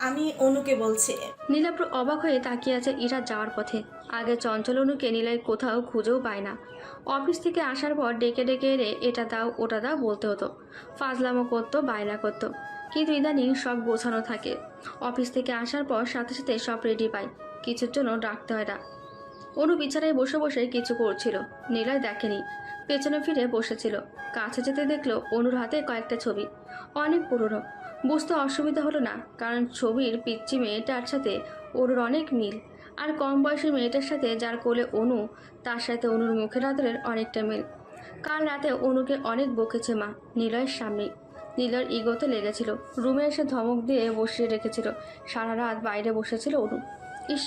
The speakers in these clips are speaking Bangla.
আমি অনুকে বলছি। নীলাপ্র অবাক হয়ে তাকিয়ে আছে ইরা যাওয়ার পথে। আগে চঞ্চল অনুকে নীলাই কোথাও খুঁজেও পায় না। অফিস থেকে আসার পর ডেকে ডেকে এনে এটা দাও, ওটা দাও বলতে হতো। ফাজলামো করতো, বায়না করতো। কিন্তু ইদানিং সব গোছানো থাকে। অফিস থেকে আসার পর সাথে সাথে সব রেডি পায়। কিছুর জন্য ডাকতে হয় না। অনু বিছানায় বসে বসে কিছু করছিল। নীলয় দেখেনি। পেছনে ফিরে বসেছিল। কাছে যেতে দেখল অনুর হাতে কয়েকটা ছবি। অনেক পুরনো। বুঝতে অসুবিধা হলো না, কারণ ছবির পিচ্ছি মেয়েটার সাথে অনুর অনেক মিল। আর কম বয়সী মেয়েটার সাথে যার কোলে অনু, তার সাথে অনুর মুখের আদরের অনেকটা মিল। কাল রাতে অনুকে অনেক বকেছে মা, নিলয়ের সামনে নীলয়ের ইগোতে লেগেছিল। রুমে এসে ধমক দিয়ে বসিয়ে রেখেছিল। সারা রাত বাইরে বসেছিল অনু। ইস,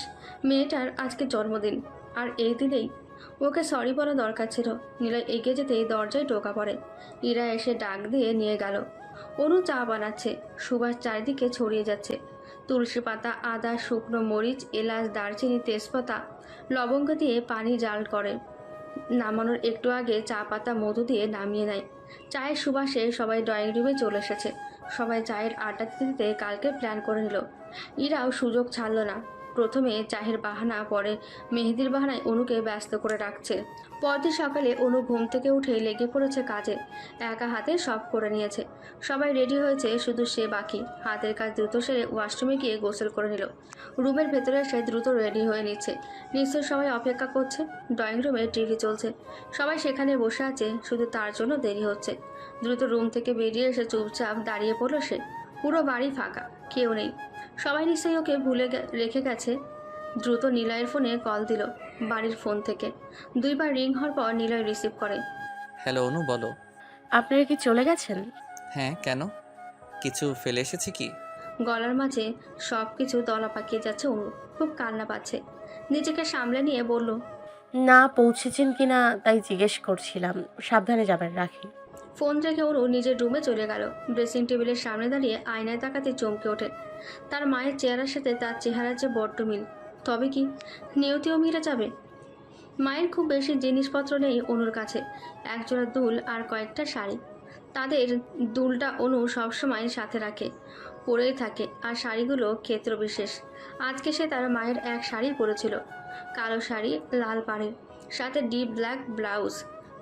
মেয়েটার আজকে জন্মদিন, আর এই দিনেই। ওকে সরি বলা দরকার ছিল। নীলয় এগিয়ে যেতেই দরজায় টোকা পড়ে। ইরা এসে ডাক দিয়ে নিয়ে গেল। অনু চা বানাচ্ছে, সুবাস চারিদিকে ছড়িয়ে যাচ্ছে। তুলসী পাতা, আদা, শুকনো মরিচ, এলাচ, দারচিনি, তেজপাতা লবঙ্গ দিয়ে পানি জাল করে। নামানোর একটু আগে চা পাতা মধু দিয়ে নামিয়ে নেয়। চায়ের সুবাসে সবাই ড্রয়িং রুমে চলে এসেছে। সবাই চায়ের আড্ডা দিতে কালকে প্ল্যান করে নিল। ইরাও সুযোগ ছাড়ল না। প্রথমে চাহের বাহানা, পরে মেহেদির বাহানায় অনুকে ব্যস্ত করে রাখছে পরদিন সকালে অনু ঘুম থেকে উঠে লেগে পড়েছে কাজে। একা হাতে সব করে নিয়েছে। সবাই রেডি হয়েছে, শুধু সে বাকি। হাতের কাজ দ্রুত সেরে ওয়াশরুমে গিয়ে গোসল করে নিল। রুমের ভেতরে সে দ্রুত রেডি হয়ে নিচ্ছে। নিশ্চয় সবাই অপেক্ষা করছে। ড্রয়িং রুমে টিভি চলছে। সবাই সেখানে বসে আছে, শুধু তার জন্য দেরি হচ্ছে। দ্রুত রুম থেকে বেরিয়ে এসে চুপচাপ দাঁড়িয়ে পড়ল সে। পুরো বাড়ি ফাঁকা, কেউ নেই। সবাই নিশ্চয়ই ওকে ভুলে গে- রেখে গেছে। দ্রুত নিলয়ের ফোনে কল দিল বাড়ির ফোন থেকে। দুইবার রিং হওয়ার পর নিলয় রিসিভ করে। হ্যালো অনু বলো। আপনারা কি চলে গেছেন? হ্যাঁ কেন? কিছু ফেলে এসেছি কি? গলার মাঝে সব কিছু দলা পাকিয়ে যাচ্ছে অনু। খুব কান্না পাচ্ছে। নিজেকে সামলে নিয়ে বলল না পৌঁছেছেন কিনা তাই জিজ্ঞেস করছিলাম। সাবধানে যাবেন রাখি। ফোন রেখে অনু নিজের রুমে চলে গেল। ড্রেসিং টেবিলের সামনে দাঁড়িয়ে আয়নায় তাকাতে চমকে ওঠে। তার মায়ের চেহারার সাথে তার চেহারার যে বড্ড মিল। তবে কি? নিয়তিও মিলে যাবে? মায়ের খুব বেশি জিনিসপত্র নেই অনুর কাছে। একজোড়া দুল আর কয়েকটা শাড়ি। তাদের দুলটা অনু সবসময় সাথে রাখে। পরেই থাকে, আর শাড়িগুলো ক্ষেত্র বিশেষ আজকে সে তার মায়ের এক শাড়ি পরেছিল। কালো শাড়ি, লাল পাড়ের সাথে ডিপ ব্ল্যাক ব্লাউজ।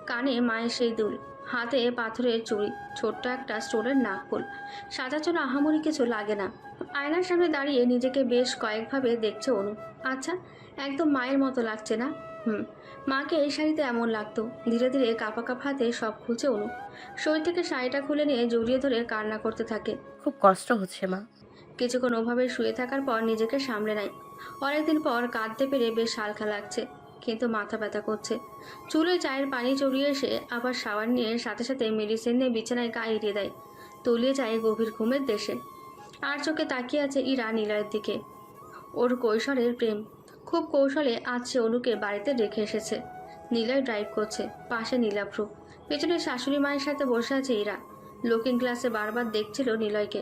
কানে মায়ের সেই দুল। হাতে পাথরের চুড়ি ছোট্ট একটা স্টোনের নাকফুল। সাজার জন্য আহামরি কিছু লাগে না। আয়নার সামনে দাঁড়িয়ে নিজেকে বেশ কয়েকভাবে দেখছে অনু। আচ্ছা একদম মায়ের মতো লাগছে না? হুম মাকে এই শাড়িতে এমন লাগতো। ধীরে ধীরে কাপা কাপা হাতে সব খুলছে অনু। শরীর থেকে শাড়িটা খুলে নিয়ে জড়িয়ে ধরে কান্না করতে থাকে। খুব কষ্ট হচ্ছে মা। কিছুক্ষণ ওভাবে শুয়ে থাকার পর নিজেকে সামলে নেয়। অনেকদিন পর কাঁদতে পেরে বেশ হালকা লাগছে। কিন্তু মাথা ব্যথা করছে। চুলে চায়ের পানি চড়িয়ে এসে আবার সাবান নিয়ে সাথে সাথে মেডিসিন নিয়ে বিছানায় গায়ে এড়িয়ে দেয়। তলিয়ে যায় গভীর ঘুমের দেশে। আর চোখে তাকিয়ে আছে ইরা নীলয়ের দিকে। ওর কৈশোরের প্রেম। খুব কৌশলে আজ সে অনুকে বাড়িতে রেখে এসেছে। নীলয় ড্রাইভ করছে। পাশে নীলাভ্রু পেছনে শাশুড়ি মায়ের সাথে বসে আছে ইরা। লুকিং গ্লাসে বারবার দেখছিল নিলয়কে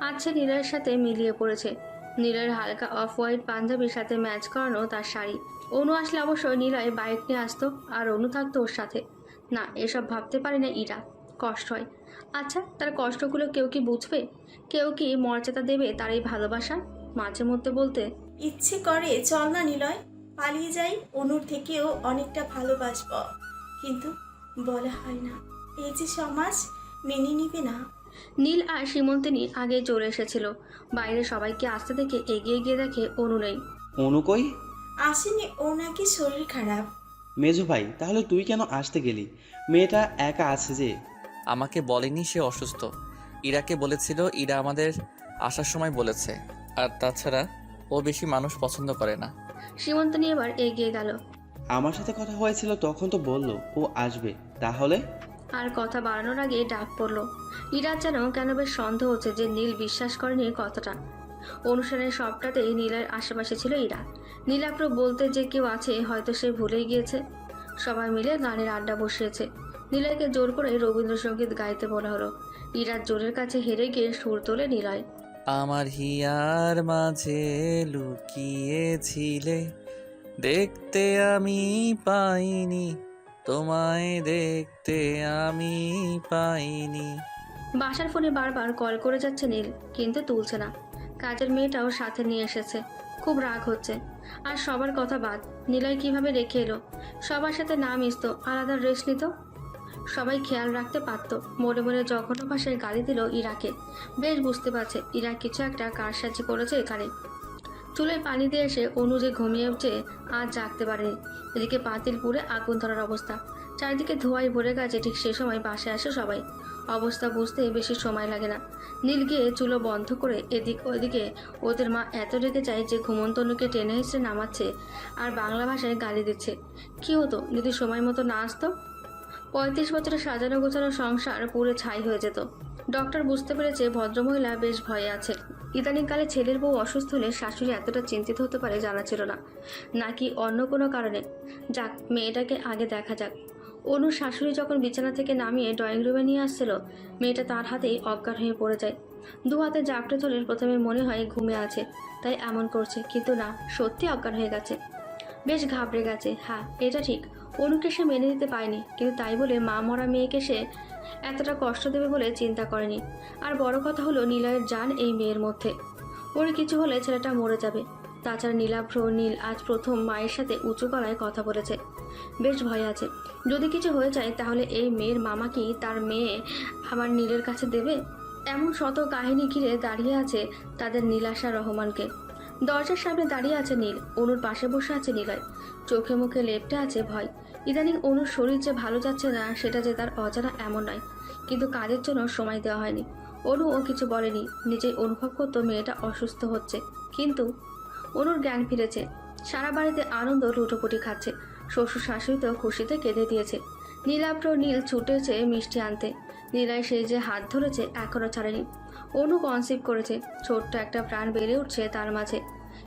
আজ সে নিলয়ের সাথে মিলিয়ে পড়েছে। নিলয়ের হালকা অফ হোয়াইট পাঞ্জাবির সাথে ম্যাচ করানো তার শাড়ি। অনু আসলে অবশ্য নিলয় বাইক নিয়ে আসতো আর অনু থাকতো ওর সাথে। না এসব ভাবতে পারে না ইরা। কষ্ট হয়। আচ্ছা তার কষ্টগুলো কেউ কি বুঝবে? কেউ কি মর্যাদা দেবে তার এই ভালোবাসা? মাঝে মধ্যে বলতে ইচ্ছে করে চল না নিলয়। পালিয়ে যাই অনুর থেকেও অনেকটা ভালোবাসব। কিন্তু বলা হয় না এই যে সমাজ মেনে নিবে না। নীল আর সীমন্তিনী আগে চলে এসেছিল। বাইরে সবাইকে আসতে দেখে এগিয়ে গিয়ে দেখে অনু নেই। অনু কই? আসেনি ও নাকি শরীর খারাপ। মেজু ভাই তাহলে তুই কেন আসতে গেলি? মেয়েটা একা আছে যে। আমাকে বলেনি সে অসুস্থ। ইরাকে বলেছিল ইরা আমাদের আসার সময় বলেছে। আর তাছাড়া ও বেশি মানুষ পছন্দ করে না। সীমন্তিনী এবার এগিয়ে গেল। আমার সাথে কথা হয়েছিল তখন তো বলল ও আসবে। তাহলে? আর কথা বাড়ানোর আগে ডাক পড়ল। ইরা যেন কেন বেশ সন্দেহ হচ্ছে যে নীল বিশ্বাস করেনি কথাটা। অনুষ্ঠানের সবটাতেই নীলের আশেপাশে ছিল ইরা। নীলাপ্র বলতে যে কেউ আছে হয়তো সে ভুলেই গিয়েছে। সবাই মিলে গানের আড্ডা বসিয়েছে। নীলয়কে জোর করে রবীন্দ্রসঙ্গীত গাইতে বলা হলো। ইরার জোরের কাছে হেরে গিয়ে সুর তোলে নীলয়। আমার হিয়ার মাঝে লুকিয়েছিলে দেখতে আমি পাইনি তোমায় দেখতে আমি পাইনি। বাসার ফোনে বারবার কল করে যাচ্ছে নীল কিন্তু তুলছে না। কাজের মেয়েটাও সাথে নিয়ে এসেছে। খুব রাগ হচ্ছে। আর সবার কথা বাদ, নিলয় কীভাবে রেখে এলো? সবার সাথে না মিশতো, আলাদা রেস্ট নিত? সবাই খেয়াল রাখতে পারতো, মনে মনে জঘন্য ভাষায় গালি দিল ইরাকে। বেশ বুঝতে পারছে, ইরা কিছু একটা কারসাজি করেছে এখানে। চুলে পানি দিয়ে এসে অনু যে ঘুমিয়ে উঠছে, আর জাগতে পারেনি। এদিকে পাতিল পুড়ে আগুন ধরার অবস্থা। চারিদিকে ধোঁয়ায় ভরে গেছে, ঠিক সে সময় বাসে আসে সবাই। অবস্থা বুঝতে বেশি সময় লাগে না। নীল গিয়ে চুলো বন্ধ করে এদিক ওদিকে ওদের মা এত রেগে যায় যে ঘুমন্তনুকে টেনে হেসে নামাচ্ছে আর বাংলা ভাষায় গালি দিচ্ছে। কী হতো? যদি সময় মতো না আসতো? পঁয়ত্রিশ বছরের সাজানো গোছানো সংসার পুরো ছাই হয়ে যেত। ডক্টর বুঝতে পেরেছে ভদ্রমহিলা বেশ ভয়ে আছে ইদানিংকালে ছেলের বউ অসুস্থ হলে শাশুড়ি এতটা চিন্তিত হতে পারে জানা ছিল না। নাকি অন্য কোনো কারণে? যাক, মেয়েটাকে আগে দেখা যাক। অনুর শাশুড়ি যখন বিছানা থেকে নামিয়ে ড্রয়িং রুমে নিয়ে আসছিল, মেয়েটা তার হাতেই অজ্ঞান হয়ে পড়ে যায়। দু হাতে জাপটে ধরে প্রথমে মনে হয় ঘুমে আছে, তাই এমন করছে, কিন্তু না, সত্যি অজ্ঞান হয়ে গেছে। বেশ ঘাবড়ে গেছে হ্যাঁ এটা ঠিক, অনুকে সে মেনে নিতে পায়নি কিন্তু তাই বলে মা মরা মেয়েকে সে এতটা কষ্ট দেবে বলে চিন্তা করেনি। আর বড় কথা হলো, নিলয়ের যান এই মেয়ের মধ্যে। ওর কিছু হলে ছেলেটা মরে যাবে। তাছাড়া নীলাভ্র নীল আজ প্রথম মায়ের সাথে উঁচু গলায় কথা বলেছে। বেশ ভয় আছে। যদি কিছু হয়ে যায়, তাহলে এই মেয়ের মামা কি তার মেয়ে আমার নীলের কাছে দেবে? এমন শত কাহিনী ঘিরে দাঁড়িয়ে আছে তাদের নীলাশা রহমানকে। দরজার সামনে দাঁড়িয়ে আছে নীল। অনুর পাশে বসে আছে নীলয়। চোখে মুখে লেপটে আছে ভয়। ইদানিং অনুর শরীর যে ভালো যাচ্ছে না, সেটা যে তার অজানা এমন নয়। কিন্তু কাজের জন্য সময় দেওয়া হয়নি। অনু ও কিছু বলেনি। নিজেই অনুভব করতো মেয়েটা অসুস্থ হচ্ছে। কিন্তু অনুর জ্ঞান ফিরেছে। সারা বাড়িতে আনন্দ লুটোপুটি খাচ্ছে। শ্বশুর শাশুড়িতেও খুশিতে কেঁদে দিয়েছে। নীলাভ্র নীল ছুটেছে মিষ্টি আনতে। নীলায় সেই যে হাত ধরেছে এখনও ছাড়েনি। অনু কনসিভ করেছে, ছোট্ট একটা প্রাণ বেড়ে উঠছে তার মাঝে।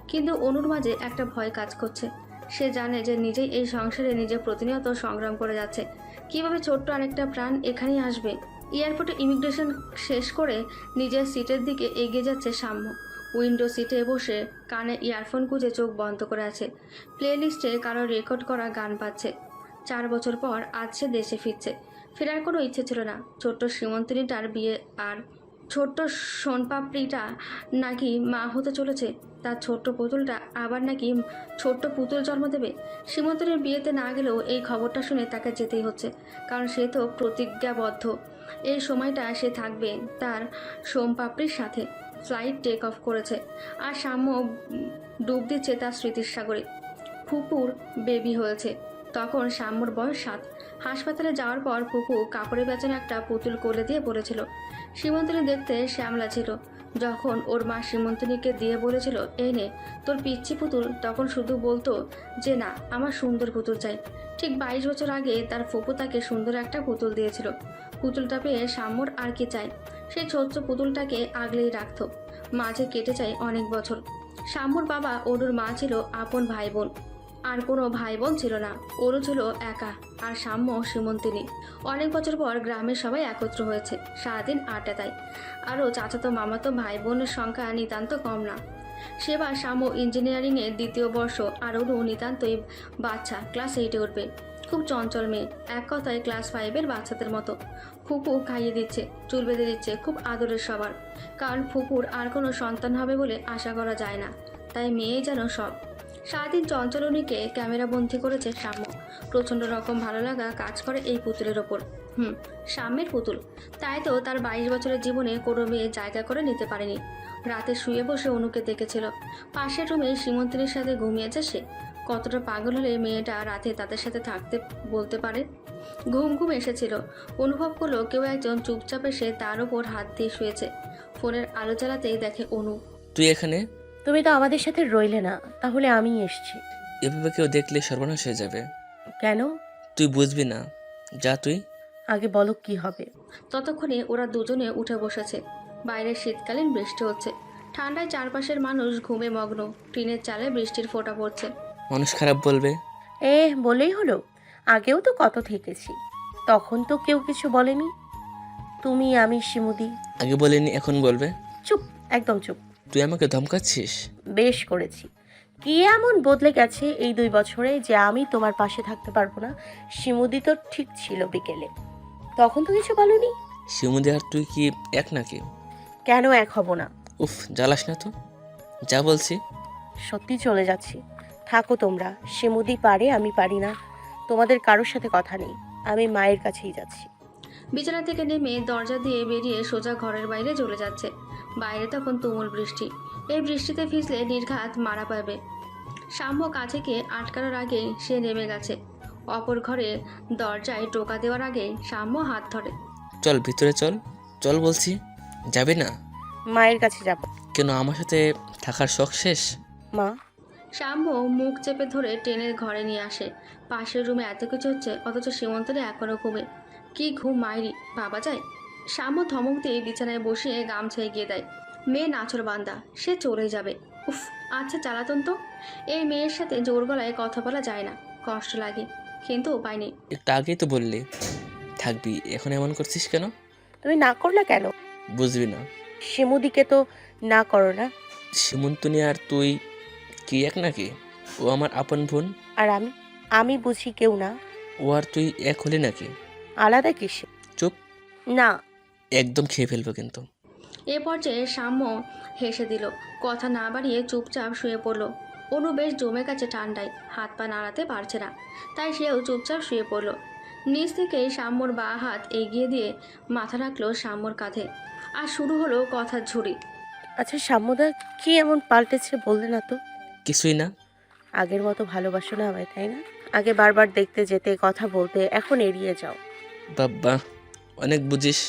কিন্তু অনুর মাঝে একটা ভয় কাজ করছে। সে জানে যে নিজেই এই সংসারে নিজে প্রতিনিয়ত সংগ্রাম করে যাচ্ছে। কীভাবে ছোট্ট আরেকটা প্রাণ এখানেই আসবে? এয়ারপোর্টে ইমিগ্রেশন শেষ করে নিজের সিটের দিকে এগিয়ে যাচ্ছে সাম্য। উইন্ডো সিটে বসে কানে ইয়ারফোন গুঁজে চোখ বন্ধ করে আছে। প্লেলিস্টে কারও রেকর্ড করা গান পাচ্ছে চার বছর পর আজ সে দেশে ফিরছে। ফেরার কোনো ইচ্ছে ছিল না। ছোট্ট সীমন্তিনীটার বিয়ে আর ছোট্ট সোনপাপড়িটা নাকি মা হতে চলেছে। তার ছোট্ট পুতুলটা আবার নাকি ছোট্ট পুতুল জন্ম দেবে। সীমন্তনের বিয়েতে না গেলেও এই খবরটা শুনে তাকে যেতেই হচ্ছে, কারণ সে তো প্রতিজ্ঞাবদ্ধ। এই সময়টা সে থাকবে তার সোমপাপড়ির সাথে। ফ্লাইট টেক অফ করেছে আর সাম্য ডুব দিচ্ছে তার স্মৃতির সাগরে। ফুপুর বেবি হয়েছে। তখন সাম্যর বয়স সাত। হাসপাতালে যাওয়ার পর ফুপু কাপড়ে বেচানো একটা পুতুল কোলে দিয়ে পড়েছিল সীমন্তনী দেখতে শ্যামলা ছিল। যখন ওর মা সীমন্তনীকে দিয়ে বলেছিল, এই নে, তোর পিচ্ছি পুতুল। তখন শুধু বলতো যে, না, আমার সুন্দর পুতুল চাই। ঠিক বাইশ বছর আগে তার ফুপু তাকে সুন্দর একটা পুতুল দিয়েছিল। পুতুলটা পেয়ে সাম্যর আর কি চাই? সেই ছোট্ট পুতুলটাকে আগলেই রাখত। মাঝে কেটে যায় অনেক বছর। সাম্যর বাবা অরুর মা ছিল আপন ভাই বোন আর কোনো ভাই বোন ছিল না। ওরও ছিল একা, আর সাম্য সীমন্তিনী অনেক বছর পর গ্রামের সবাই একত্র হয়েছে। সারাদিন আড্ডা দেয়। আরও চাচাতো, মামাতো ভাই বোনের সংখ্যা নিতান্ত কম না। সেবার সাম্য ইঞ্জিনিয়ারিংয়ের দ্বিতীয় বর্ষ আর অনু নিতান্তই বাচ্চা ক্লাস এইটে উঠবে। খুব চঞ্চল মেয়ে, এক কথায় ক্লাস ফাইভের বাচ্চাদের মতো। ফুপু খাইয়ে দিচ্ছে, চুল বেঁধে দিচ্ছে খুব আদরের সবার। কারণ ফুপুর আর কোনো সন্তান হবে বলে আশা করা যায় না, তাই মেয়ে যেন সব। সারাদিন চঞ্চলনীকে ক্যামেরা বন্দি করেছে সাম্য প্রচণ্ড রকম ভালো লাগা কাজ করে এই পুতুলের ওপর। হুম, সাম্যের পুতুল। তাই তো তার বাইশ বছরের জীবনে কোনো মেয়ে জায়গা করে নিতে পারেনি। রাতে শুয়ে বসে অনুকে দেখেছিল। পাশের রুমে সীমন্তিনীর সাথে ঘুমিয়েছে সে। কতটা পাগল হলে মেয়েটা রাতে তাদের সাথে থাকতে বলতে পারে? ঘুম ঘুম এসেছিল। অনুভব করল কেউ একজন চুপচাপ এসে তার ওপর হাত দিয়ে শুয়েছে। ফোনের আলো জ্বালাতেই দেখে অনু। তুই এখানে? তুমি তো আমাদের সাথে রইলে না তাহলে আমি এসছি। এভাবে কেউ দেখলে সর্বনাশ হয়ে যাবে। কেন? তুই বুঝবি না। যা তুই। আগে বলো কি হবে। ততক্ষণে ওরা দুজনে উঠে বসেছে। বাইরে শীতকালীন বৃষ্টি হচ্ছে। ঠান্ডায় চারপাশের মানুষ ঘুমে মগ্ন। টিনের চালে বৃষ্টির ফোঁটা পড়ছে। মানুষ খারাপ বলবে? এ বলেই হলো। আগেও তো কত থেকেছি। তখন তো কেউ কিছু বলেনি। তুমি আমি শিমুদি আগে বলেনি এখন বলবে? চুপ একদম চুপ। তুই আমাকে ধমকাচ্ছিস? বেশ করেছি। কি এমন বদলে গেছে এই দুই বছরে যে আমি তোমার পাশে থাকতে পারব না? শিমুদি তো ঠিক ছিল বিকেলে। তখন তো কিছু বলনি। শিমুদি আর তুই কি এক নাকি? কেন এক হব না? উফ জ্বালাস না তো। যা বলছি। সত্যি চলে যাচ্ছি। থাকো তোমরা। সে মুদি পারে আমি পারি না। তোমাদের কারোর সাথে কথা নেই। আমি মায়ের কাছেই যাচ্ছি। বিছানা থেকে নেমে দরজা দিয়ে বেরিয়ে সোজা ঘরের বাইরে চলে যাচ্ছে। বাইরে তখন তুমুল বৃষ্টি। এই বৃষ্টিতে ভিজলে নির্ঘাত মারা পাবে। সাম্য কাছে গিয়ে আটকানোর আগেই সে নেমে গেছে। অপর ঘরে দরজায় টোকা দেওয়ার আগে সাম্য হাত ধরে। চল ভিতরে চল। চল বলছি। যাবে না? মায়ের কাছে যাব। কেন আমার সাথে থাকার শখ শেষ? মা? সাম্য মুখ চেপে ধরে টেনের ঘরে নিয়ে আসে। পাশের রুমে এত কিছু হচ্ছে অথচ সীমন্তরে এখনও ঘুমে। কি ঘুম মাইরি? বাবা যায়? সাম্য ধমক দিয়ে বিছানায় বসিয়ে গামছা এগিয়ে দেয়। মেয়ে নাচর বান্দা সে চলে যাবে। উফ আচ্ছা চালাতন তো? এই মেয়ের সাথে জোর গলায় কথা বলা যায় না কষ্ট লাগে। কিন্তু উপায় নেই। একটু আগেই তো বললি। থাকবি এখন এমন করছিস কেন? তুমি না করলে কেন? বুঝবি না। শিমুদিকে তো না করো না। সীমন্তনী আর তুই কি এক নাকি? ও আমার আপন বোন। আর আমি আমি বুঝি কেউ না। ও আর তুই এক হলি নাকি? আলাদা কিসে? চুপ। না। একদম খেয়ে ফেলব কিন্তু। এ পর্যায়ে সাম্য হেসে দিল। কথা না বাড়িয়ে চুপচাপ শুয়ে পড়ল। অনু বেশ জমে গেছে ঠান্ডায়। হাত পা নাড়াতে পারছে না। তাই সেও চুপচাপ শুয়ে পড়ল। নিচ থেকে সাম্যর বা হাত এগিয়ে দিয়ে মাথা রাখল সাম্যর কাঁধে। আর শুরু হলো কথার ঝুড়ি। আচ্ছা সাম্যদা কি এমন পাল্টেছে বললে না তো? কিছুই না। আগের মতো ভালোবাসো না আমায় তাই না? আগে বারবার দেখতে যেতে কথা বলতে এখন এড়িয়ে যাও। বাব্বা অনেক বুঝিস।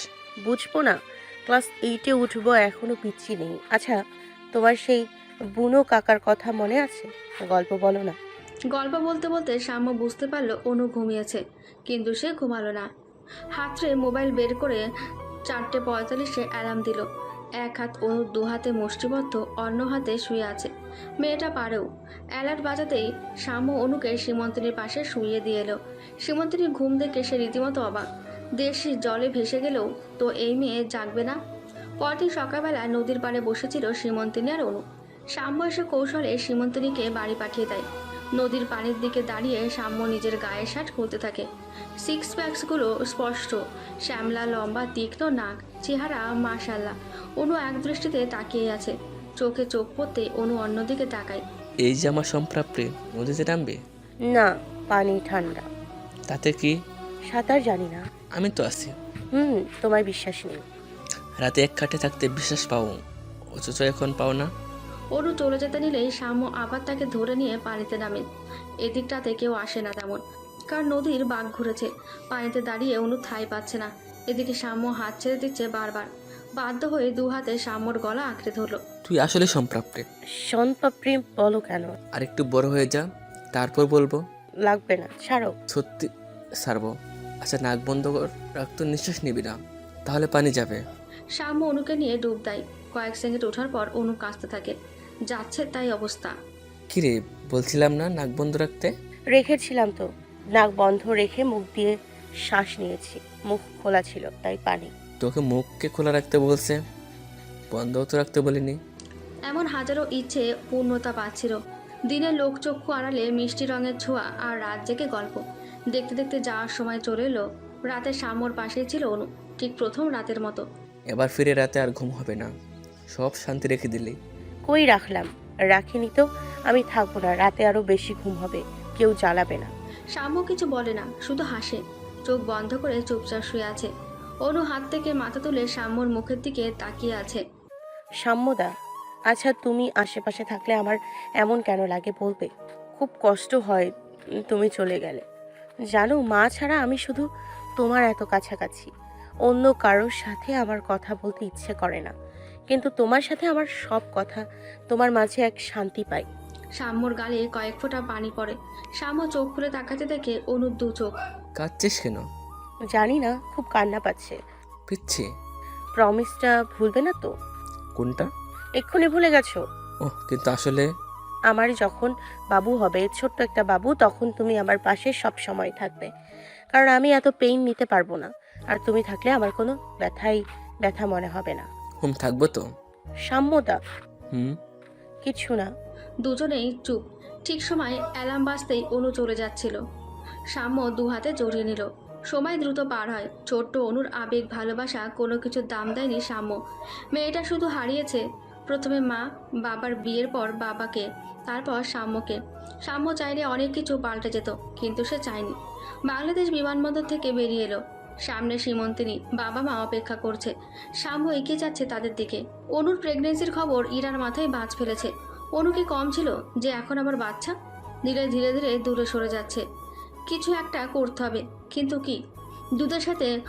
বুঝব না। ক্লাস এইটে উঠবো এখনও পিচ্ছি নেই। আচ্ছা তোমার সেই বুনো কাকার কথা মনে আছে? গল্প বলো না। গল্প বলতে বলতে সাম্য বুঝতে পারল অনু ঘুমিয়েছে। কিন্তু সে ঘুমালো না। হাতরে মোবাইল বের করে চারটে পঁয়তাল্লিশে অ্যালার্ম দিল। এক হাত অনুর দু হাতে মুষ্টিবদ্ধ, অন্য হাতে শুয়ে আছে। মেয়েটা পারেও। অ্যালার্ট বাজাতেই শ্যাম অনুকে সীমন্তিনীর পাশে শুইয়ে দিয়ে এলো। সীমন্তিনীর ঘুম দেখে সে রীতিমতো অবাক। দেশি জলে ভেসে গেলেও তো এই মেয়ে জাগবে না? পরদিন সকালবেলা নদীর পাড়ে বসেছিল সীমন্তিনী আর অনু। সাম্য এসে কৌশলে সীমন্তিনীকে বাড়ি পাঠিয়ে দেয়। নদীর পানির দিকে দাঁড়িয়ে সাম্য নিজের গায়ের শার্ট খুলতে থাকে। সিক্স প্যাক্সগুলো স্পষ্ট শ্যামলা লম্বা তীক্ষ্ণ নাক চেহারা মাশাল্লাহ। অনু এক দৃষ্টিতে তাকিয়ে আছে। চোখে চোখ পড়তে অনু অন্যদিকে তাকায়। এই জামা সম্প্রাপ্তি নদীতে নামবে? না পানি ঠান্ডা। তাতে কি? সাঁতার জানি না। আমি তো আছি। হুম তোমার বিশ্বাস নেই। রাতে এক কাঠে থাকতে বিশ্বাস পাও অথচ এখন পাও না। অনু চলে যেতে নিলেই সাম্য আবার তাকে ধরে নিয়ে পানিতে নামে। এদিকটাতে কেউ আসে না তেমন। কারণ নদীর বাঘ ঘুরেছে। পানিতে দাঁড়িয়ে অনু থাই পাচ্ছে না। এদিকে সাম্য হাত ছেড়ে দিচ্ছে বারবার। বাধ্য হয়ে দু হাতে সাম্যর গলা আঁকড়ে ধরলো। তুই আসলে সম্প্রাপ্তি। সনপাপড়ি বলো কেন? আর একটু বড় হয়ে যা তারপর বলব। লাগবে না ছাড়ো। সত্যি ছাড়বো। আচ্ছা নাক বন্ধ কর রাখতো নিঃশ্বাস নিবি না। তাহলে পানি যাবে। সাম্য অনুকে নিয়ে ডুব দেয়। কয়েক সেকেন্ড ওঠার পর অনু কাঁচতে থাকে। যাচ্ছে তাই অবস্থা। কিরে বলছিলাম না নাক বন্ধ রাখতে? রেখেছিলাম তো। নাক বন্ধ রেখে মুখ দিয়ে শ্বাস নিয়েছি। মুখ খোলা ছিল তাই পানি। তোকে মুখকে খোলা রাখতে বলছে। বন্ধ তো রাখতে বলিনি। এমন হাজারো ইচ্ছে পূর্ণতা পাচ্ছিল। দিনের লোকচক্ষু আড়ালে মিষ্টি রঙের ছোঁয়া আর রাত জেগে গল্প। দেখতে দেখতে যাওয়ার সময় চলে এলো। রাতে সামর পাশেই ছিল অনু ঠিক প্রথম রাতের মতো। এবার ফিরে রাতে আর ঘুম হবে না। সব শান্তি রেখে দিলি। কই রাখলাম? রাখিনি তো আমি থাকব না রাতে আরও বেশি ঘুম হবে কেউ জ্বালাবে না। সাম্য কিছু বলে না শুধু হাসে চোখ বন্ধ করে চুপচাপ শুয়ে আছে। অনু হাত থেকে মাথা তুলে সাম্যর মুখের দিকে তাকিয়ে আছে। সাম্যদা আচ্ছা তুমি আশেপাশে থাকলে আমার এমন কেন লাগে বলবে? খুব কষ্ট হয় তুমি চলে গেলে। জানো মা ছাড়া আমি শুধু তোমার এত কাছাকাছি। অন্য কারোর সাথে আমার কথা বলতে ইচ্ছে করে না। কিন্তু তোমার সাথে আমার সব কথা। তোমার মাঝে এক শান্তি পাই। সাম্যর গালে কয়েক ফোঁটা পানি পড়ে। সাম্য চোখ খুলে তাকাতে দেখে অনুর দু চোখ। কাঁদছিস কেন? জানি না খুব কান্না পাচ্ছে। পিচ্ছি। প্রমিসটা ভুলবে না তো? কোনটা? এক্ষুনি ভুলে গেছো? ও কিন্তু আসলে? আমার যখন বাবু হবে ছোট্ট একটা বাবু তখন তুমি আমার পাশে সব সময় থাকবে। কারণ আমি এত পেইন নিতে পারব না। আর তুমি থাকলে আমার কোনো ব্যথাই ব্যথা মনে হবে না। হুম থাকব তো। সাম্যতা? হুম। কিছু না। দুজনেই চুপ। ঠিক সময় অ্যালার্ম বাজতেই অনু চলে যাচ্ছিল। সাম্য দু হাতে জড়িয়ে নিল। সময় দ্রুত পার হয়। ছোট্ট অনুর আবেগ ভালোবাসা কোনো কিছুর দাম দেয়নি সাম্য। মেয়েটা শুধু হারিয়েছে। প্রথমে মা বাবার বিয়ের পর বাবাকে তারপর সাম্যকে। সাম্য চাইলে অনেক কিছু পাল্টে যেত কিন্তু সে চায়নি। বাংলাদেশ বিমানবন্দর থেকে বেরিয়ে এলো। সামনে সীমন্তিনী বাবা মা অপেক্ষা করছে। সাম্য এগিয়ে যাচ্ছে তাদের দিকে। অনুর প্রেগনেন্সির খবর ইরার মাথায় বাজ ফেলেছে। অনু কি কম ছিল যে এখন আবার বাচ্চা? ধীরে ধীরে ধীরে দূরে সরে যাচ্ছে। কিছু একটা করতে হবে, কিন্তু কি? দুধের সাথে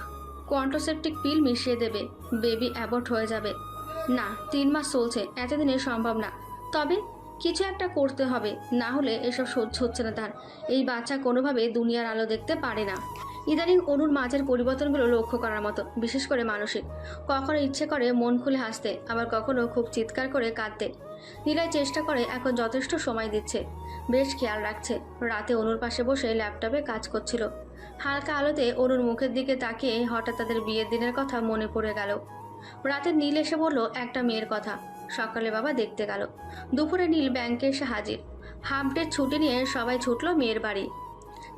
কন্ট্রোসেপটিক পিল মিশিয়ে দেবে বেবি অ্যাবর্ট হয়ে যাবে। না, তিন মাস চলছে, এতদিনে সম্ভব না। তবে কিছু একটা করতে হবে, না হলে এসব সহ্য হচ্ছে না তার। এই বাচ্চা কোনোভাবে দুনিয়ার আলো দেখতে পারে না। ইদানিং অনুর মাঝের পরিবর্তনগুলো লক্ষ্য করার মতো, বিশেষ করে মানসিক। কখনো ইচ্ছে করে মন খুলে হাসতে, আবার কখনো খুব চিৎকার করে কাঁদতে। নীলাই চেষ্টা করে এখন যথেষ্ট সময় দিচ্ছে। বেশ খেয়াল রাখছে, রাতে অনুর পাশে বসে ল্যাপটপে কাজ করছিল। হালকা আলোতে অনুর মুখের দিকে তাকিয়ে হঠাৎ তাদের বিয়ের দিনের কথা মনে পড়ে গেল। রাতে নীল এসে বলল, একটা মেয়ের কথা। সকালে বাবা দেখতে গেল। দুপুরে নীল ব্যাংকে এসে হাজির। হাফ ডে ছুটি নিয়ে সবাই ছুটল মেয়ের বাড়ি।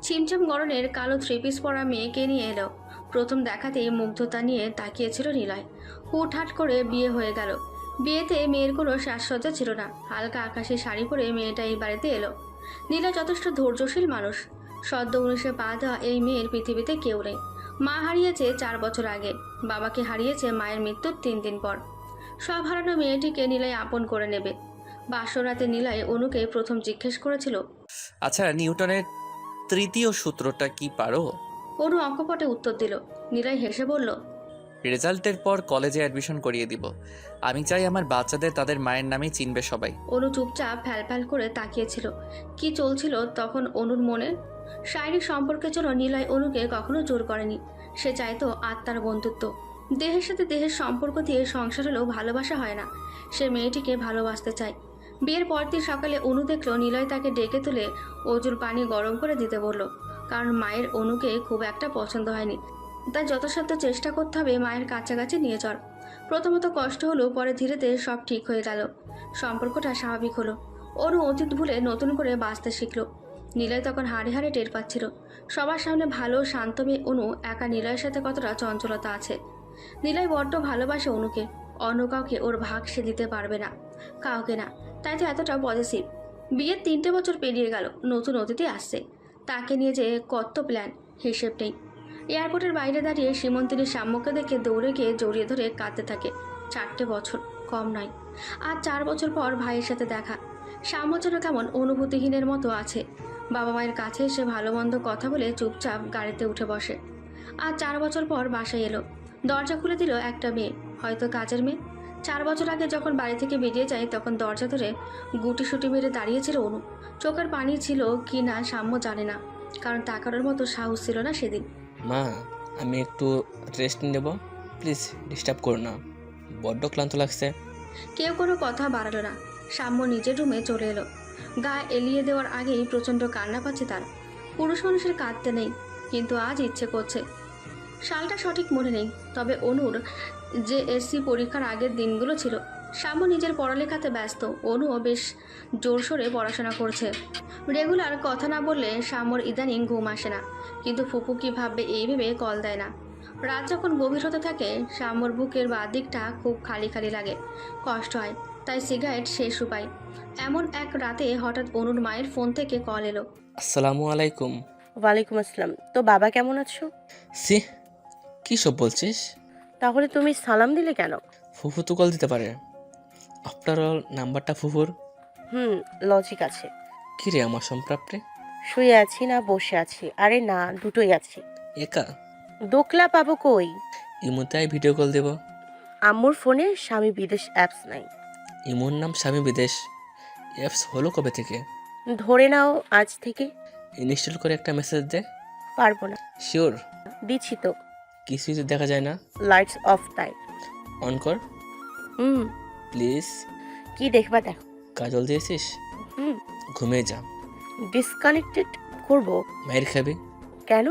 ছিমছাম গরনের কালো থ্রি পিস পরা মেয়েকে নিয়ে এলো। প্রথম দেখাতেই মুগ্ধতা নিয়ে তাকিয়েছিল নীলয়। হুটহাট করে বিয়ে হয়ে গেল। বিয়েতে মেয়ের কোনো সাজসজ্জা ছিল না। হালকা আকাশে শাড়ি পরে মেয়েটা এই বাড়িতে এলো। নীলা যথেষ্ট ধৈর্যশীল মানুষ। সদ্য উনিশে পা দেওয়া এই মেয়ের পৃথিবীতে কেউ নেই। মা হারিয়েছে চার বছর আগে, বাবাকে হারিয়েছে মায়ের মৃত্যুর তিন দিন পর। সব হারানো মেয়েটিকে নীলাই আপন করে নেবে। বাসরাতে নীলাই অনুকে প্রথম জিজ্ঞেস করেছিল আচ্ছা নিউটনের তৃতীয় সূত্রটা কি পারো? অনু অকপটে উত্তর দিল। নীলাই হেসে বলল রেজাল্টের পর কলেজে অ্যাডমিশন করিয়ে দিব। আমি চাই আমার বাচ্চাদের তাদের মায়ের নামে চিনবে সবাই। অনু চুপচাপ ফ্যালফ্যাল করে তাকিয়েছিল। কি চলছিল তখন অনুর মনে? শারীরিক সম্পর্কের জন্য নীলয় অনুকে কখনো জোর করেনি। সে চাইতো আত্মার বন্ধুত্ব। দেহের সাথে দেহের সম্পর্ক দিয়ে সংসার হলেও ভালোবাসা হয় না। সে মেয়েটিকে ভালোবাসতে চায়। বিয়ের পরদিন সকালে অনু দেখল নিলয় তাকে ডেকে তুলে অজুর পানি গরম করে দিতে বলল, কারণ মায়ের অনুকে খুব একটা পছন্দ হয়নি। তাই যথাসাধ্য চেষ্টা করতে হবে মায়ের কাছাকাছি নিয়ে চল প্রথমত কষ্ট হলো, পরে ধীরে ধীরে সব ঠিক হয়ে গেল। সম্পর্কটা স্বাভাবিক হলো। অনু অতীত ভুলে নতুন করে বাঁচতে শিখলো। নিলয় তখন হাড়ে হাড়ে টের পাচ্ছিল। সবার সামনে ভালো, শান্ত মেয়ে অনু একা নিলয়ের সাথে কতটা চঞ্চলতা আছে। নিলয় বড্ড ভালোবাসে অনুকে। অন্য কাউকে ওর ভাগ সে দিতে পারবে না, কাউকে না। তাই তো এতটা পজিটিভ বিয়ের তিনটে বছর পেরিয়ে গেল, নতুন অতিথি আসছে। তাকে নিয়ে যে কত প্ল্যান হিসেব নেই। এয়ারপোর্টের বাইরে দাঁড়িয়ে সীমন্তিনীর সাম্যকে দেখে দৌড়ে গিয়ে জড়িয়ে ধরে কাঁদতে থাকে। চারটে বছর, কম নয়। আর চার বছর পর ভাইয়ের সাথে দেখা। সাম্য যেন কেমন অনুভূতিহীনের মতো আছে। বাবা মায়ের কাছে এসে ভালো মন্দ কথা বলে চুপচাপ গাড়িতে উঠে বসে। আর চার বছর পর বাসায় এলো। দরজা খুলে দিল একটা মেয়ে। হয়তো কাজের মেয়ে। চার বছর আগে যখন বাড়ি থেকে বেরিয়ে যায় তখন দরজা ধরে গুটি সুটি মেরে দাঁড়িয়েছিল অনু। চোখের পানি ছিল কি না সাম্য জানে না কারণ তাকানোর মতো সাহস ছিল না সেদিন। মা আমি একটু রেস্ট নেব। প্লিজ ডিস্টার্ব করো না। বড্ড ক্লান্ত লাগছে। কেউ কোনো কথা বাড়ালো না। সাম্য নিজের রুমে চলে এলো। গা এলিয়ে দেওয়ার আগেই প্রচণ্ড কান্না পাচ্ছে তার। পুরুষ মানুষের কাঁদতে নেই কিন্তু আজ ইচ্ছে করছে। সালটা সঠিক মনে নেই তবে অনুর যে এসসি পরীক্ষার আগের দিনগুলো ছিল। সাম্য নিজের পড়ালেখাতে ব্যস্ত। অনুও বেশ জোরসোরে পড়াশোনা করছে। রেগুলার কথা না বললে সাম্যর ইদানিং ঘুম আসে না। কিন্তু ফুপু কী ভাববে এই ভেবে কল দেয় না। রাত যখন গভীর হতে থাকে সাম্যর বুকের বাঁ দিকটা খুব খালি খালি লাগে। কষ্ট হয় তাই সিগারেট শেষ উপায়। এমন এক রাতে হঠাৎ অনুর মায়ের ফোন থেকে কল এলো। আসসালামু আলাইকুম। ওয়ালাইকুম আসসালাম। তো বাবা কেমন আছো? সি কী সব বলছিস? তাহলে তুমি সালাম দিলে কেন? ফুফু তো কল দিতে পারে। আফটার অল নাম্বারটা ফুফুর? হুম লজিক আছে। কি রে আমার সম্প্রাপ্তে? শুয়ে আছি না বসে আছি। আরে না দুটোই আছি। একা? দোকলা পাবো কই? ইমোতাই ভিডিও কল দেব। আম্মুর ফোনে স্বামী বিদেশ অ্যাপস নাই। ইমোর নাম স্বামী বিদেশ। অ্যাপস হলো কবে থেকে? ধরে নাও আজ থেকে। ইনস্টল করে একটা মেসেজ দে। পারব না। শিওর দিচ্ছি তো। কিছুই তো দেখা যায় না। লাইটস অফ টাইম অন কর। হুম। প্লিজ কি দেখবা দেখো। কাজল দিয়েছিস? হুম। ঘুমিয়ে যা। ডিসকানেক্টেড করব। মায়ের খাবে। কেন?